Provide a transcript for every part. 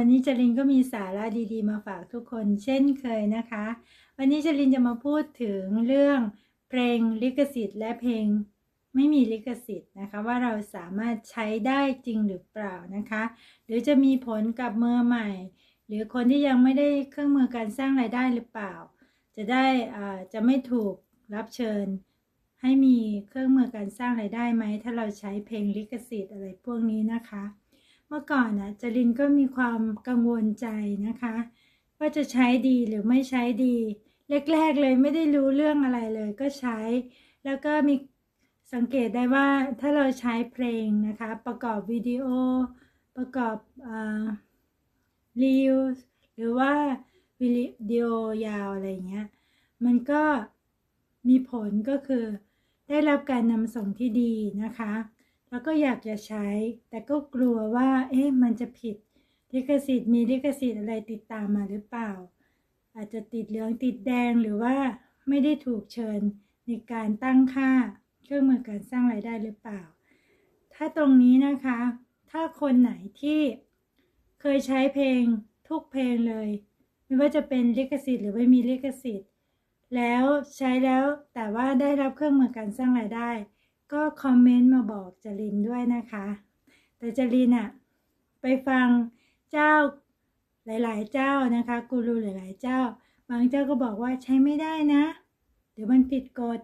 วันนี้จรินก็มีสาระดีๆ มาฝากทุกคนเช่นเคยนะคะ วันนี้จรินจะมาพูดถึงเรื่องเพลงลิขสิทธิ์และเพลงไม่มีลิขสิทธิ์นะคะ ว่าเราสามารถใช้ได้จริงหรือเปล่านะคะ หรือจะมีผลกับมือใหม่ หรือคนที่ยังไม่ได้เครื่องมือการสร้างรายได้หรือเปล่า จะได้อ่าจะไม่ถูกรับเชิญ ให้มีเครื่องมือการสร้างรายได้ไหมถ้าเราใช้เพลงลิขสิทธิ์อะไรพวกนี้นะคะ เมื่อก่อนนะจรินก็มีความกังวลใจนะคะ ว่าจะใช้ดีหรือไม่ใช้ดี แรกๆเลยไม่ได้รู้เรื่องอะไรเลยก็ใช้ แล้วก็มีสังเกตได้ว่าถ้าเราใช้เพลงนะคะ ประกอบวิดีโอ ประกอบรีวหรือว่าวิดีโอยาวอะไรเงี้ย มันก็มีผลก็คือได้รับการนำส่งที่ดีนะคะ แล้วก็อยากจะใช้ แต่ก็กลัวว่า เอ๊ะมันจะผิดลิขสิทธิ์มีลิขสิทธิ์อะไรติดตามมาหรือเปล่า อาจจะติดเหลืองติดแดงหรือว่าไม่ได้ถูกเชิญในการตั้งค่าเครื่องมือการสร้างรายได้หรือเปล่า ถ้าตรงนี้นะคะ ถ้าคนไหนที่เคยใช้เพลงทุกเพลงเลย ไม่ว่าจะเป็นลิขสิทธิ์หรือไม่มีลิขสิทธิ์ แล้วใช้แล้วแต่ว่าได้รับเครื่องมือการสร้างรายได้ ก็คอมเมนต์มาบอกจรินด้วยนะคะ แต่จรินอะไปฟังเจ้าหลาย ๆ เจ้านะคะกูรูหลาย ๆ เจ้า บางเจ้าก็บอกว่าใช้ไม่ได้นะ เดี๋ยวมันผิดกฎ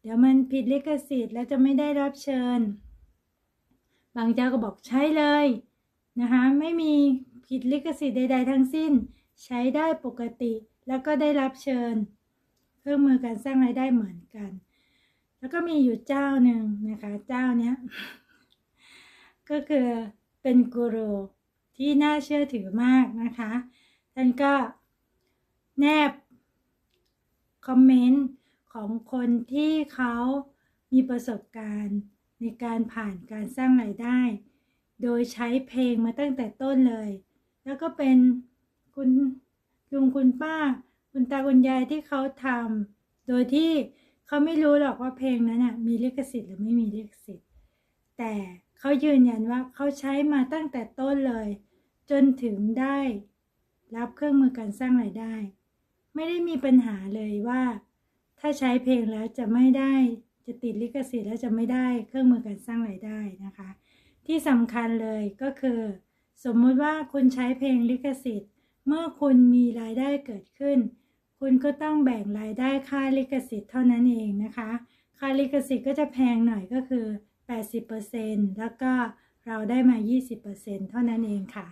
เดี๋ยวมันผิดลิขสิทธิ์แล้วจะไม่ได้รับเชิญ บางเจ้าก็บอกใช้เลยนะคะไม่มีผิดลิขสิทธิ์ใด ๆ ทั้งสิ้น ใช้ได้ปกติแล้วก็ได้รับเชิญ เครื่องมือการสร้างรายได้เหมือนกัน แล้วก็มีอยู่เจ้าหนึ่งนะคะ เจ้าเนี้ยก็คือเป็นกูรูที่น่าเชื่อถือมากนะคะท่านก็แนบคอมเมนต์ของคนที่เขามีประสบการณ์ในการผ่านการสร้างรายได้ โดยใช้เพลงมาตั้งแต่ต้นเลย แล้วก็เป็นคุณลุงคุณป้า คุณตาคุณยายที่เขาทำโดยที่ เขาไม่รู้หรอกว่าเพลงนั้นน่ะมีลิขสิทธิ์หรือไม่มีลิขสิทธิ์ แต่เขายืนยันว่าเขาใช้มาตั้งแต่ต้นเลย จนถึงได้ รับเครื่องมือการสร้างรายได้ ไม่ได้มีปัญหาเลยว่า ถ้าใช้เพลงแล้วจะไม่ได้จะติดลิขสิทธิ์แล้วจะไม่ได้เครื่องมือการสร้างรายได้นะคะ ที่สำคัญเลยก็คือ สมมุติว่าคุณใช้เพลงลิขสิทธิ์ เมื่อคุณมีรายได้เกิดขึ้น คุณก็ต้องแบ่งรายได้ค่าลิขสิทธิ์เท่านั้นเองนะคะ ค่าลิขสิทธิ์ก็จะแพงหน่อยก็คือ 80%แล้วก็เราได้มา 20%เท่านั้นเองค่ะ